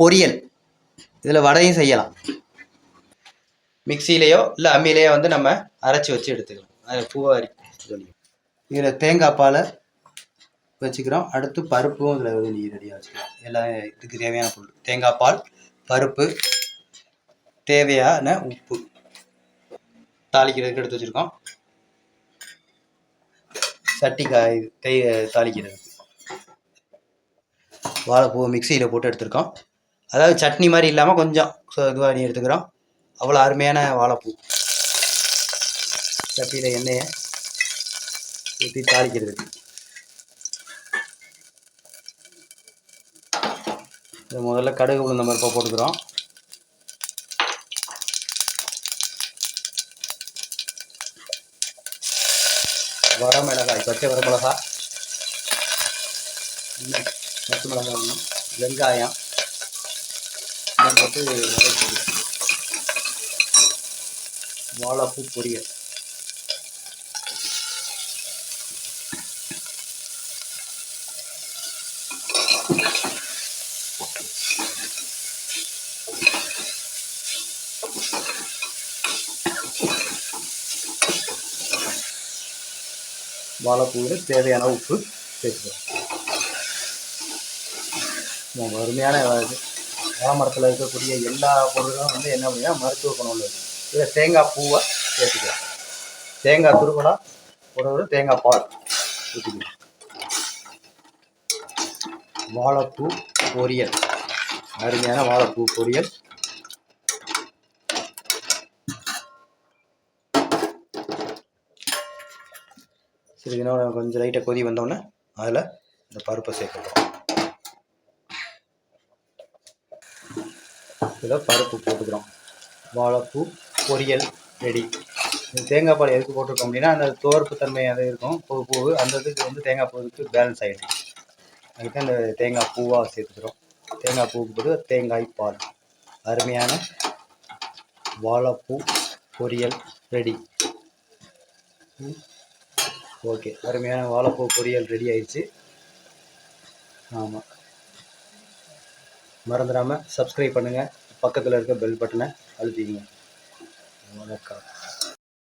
பொரியல். இதில் வடையும் செய்யலாம். மிக்சிலேயோ இல்லை அம்மிலேயோ வந்து நம்ம அரைச்சி வச்சு எடுத்துக்கலாம். அது பூவை சொல்லி இதில் தேங்காய் பாலை வச்சுக்கிறோம். அடுத்து பருப்பும் இதில் வந்து நீ ரெடியாக வச்சுக்கலாம். எல்லாம் இதுக்கு தேவையான பொருள். தேங்காய் பால் பருப்பு தேவையான உப்பு. தாளிக்கிறதுக்கு எடுத்து வச்சுருக்கோம். சட்டி காய் கை தாளிக்கிறதுக்கு. வாழைப்பூ மிக்சியில் போட்டு எடுத்திருக்கோம். அதாவது சட்னி மாதிரி இல்லாமல் கொஞ்சம் இதுவாக நீ எடுத்துக்கிறோம். அவ்வளோ அருமையான வாழைப்பூ. சட்டியில் எண்ணெயை ஊற்றி தாளிக்கிறதுக்கு. இது முதல்ல கடுகு உளுந்த பருப்பை போட்டுக்கிறோம். வரமிளகாய் பச்சை வரமிளகாய் இன்னும் பச்சை மிளகாய் வெங்காயம் போட்டு வதக்கிக்கலாம். வாழைப்பூ பொரியல் வாழைப்பூவில் தேவையான உப்பு சேர்த்துக்கலாம் நம்ம அருமையான இது மரத்தில் இருக்கக்கூடிய எல்லா பொருளும் வந்து என்ன அப்படின்னா மருத்துவ குணம் உள்ளது. இதில் தேங்காய் பூவை சேர்த்துக்கலாம். தேங்காய் துருவலா ஒரு ஒரு தேங்காய் பால் ஊற்றிக்கலாம் வாழைப்பூ பொரியல். அருமையான வாழைப்பூ பொரியல். சரி நேரம் கொஞ்சம் லைட்டாக கொதி வந்தோடனே அதில் இந்த பருப்பை சேர்க்கலாம் இதில் பருப்பு போட்டுக்கிறோம். வாழைப்பூ பொரியல் ரெடி. இந்த தேங்காய் பால் எதுக்கு போட்டிருக்கோம் அப்படின்னா அந்த துவர்ப்பு தன்மை அது இருக்கும். பூ பூ அந்த இதுக்கு வந்து தேங்காய் பூவுக்கு பேலன்ஸ் ஆகிடும் அதுக்கு அந்த தேங்காய் பூவாக சேர்த்துக்கிறோம். தேங்காய் பூவுக்கு போட்டு தேங்காய் பால். அருமையான வாழைப்பூ பொரியல் ரெடி. ஓகே. அருமையான வாழைப்பூ பொரியல் ரெடி ஆயிடுச்சு. ஆமாம் மறந்துடாமல் சப்ஸ்கிரைப் பண்ணுங்கள் பக்கத்தில் இருக்க பெல் பட்டனை அழுத்திக்கங்க வணக்கம்.